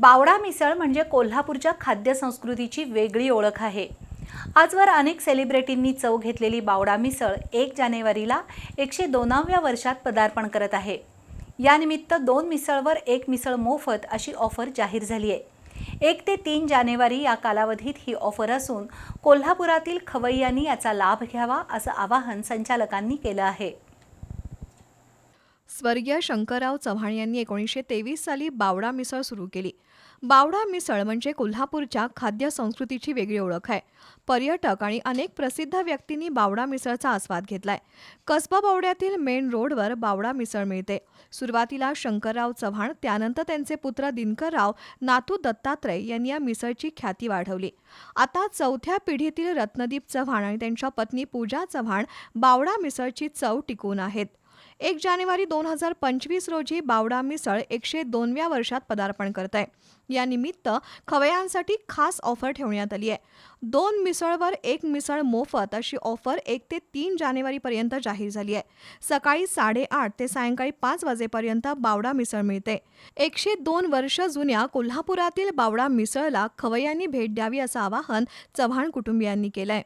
बावडा मिसळ म्हणजे कोल्हापूरच्या खाद्य संस्कृतीची वेगळी ओळख आहे. आजवर अनेक सेलिब्रिटींनी चव घेतलेली बावडा मिसळ एक जानेवारीला एकशे दोनाव्या वर्षात पदार्पण करत आहे. यानिमित्त दोन मिसळवर एक मिसळ मोफत अशी ऑफर जाहीर झाली आहे. एक ते तीन जानेवारी या कालावधीत ही ऑफर असून कोल्हापुरातील खवय्यांनी याचा लाभ घ्यावा असं आवाहन संचालकांनी केलं आहे. स्वर्गीय शंकरराव चव्हाण यांनी एकोणीसशे तेवीस साली बावडा मिसळ सुरू केली. बावडा मिसळ म्हणजे कोल्हापूरच्या खाद्य संस्कृतीची वेगळी ओळख आहे. पर्यटक आणि अनेक प्रसिद्ध व्यक्तींनी बावडा मिसळचा आस्वाद घेतलाय. कसबा बावड्यातील मेन रोडवर बावडा मिसळ मिळते. सुरुवातीला शंकरराव चव्हाण त्यानंतर त्यांचे पुत्र दिनकरराव नातू दत्तात्रय यांनी या मिसळची ख्याती वाढवली. आता चौथ्या पिढीतील रत्नदीप चव्हाण आणि त्यांच्या पत्नी पूजा चव्हाण बावडा मिसळची चव टिकून आहेत. एक जानेवारी दोन हजार पंचवीस रोजी बावडा मिसळ एकशे दोनव्या वर्षात पदार्पण करत आहे या निमित्त खवयांसाठी खास ऑफर ठेवण्यात आली आहे. दोन मिसळवर एक मिसळ मोफत अशी ऑफर एक ते तीन जानेवारीपर्यंत जाहीर झाली आहे. सकाळी साडेआठ ते सायंकाळी पाच वाजेपर्यंत बावडा मिसळ मिळते. एकशे दोन वर्ष जुन्या कोल्हापुरातील बावडा मिसळला खवयांनी भेट द्यावी असं आवाहन चव्हाण कुटुंबियांनी केलंय.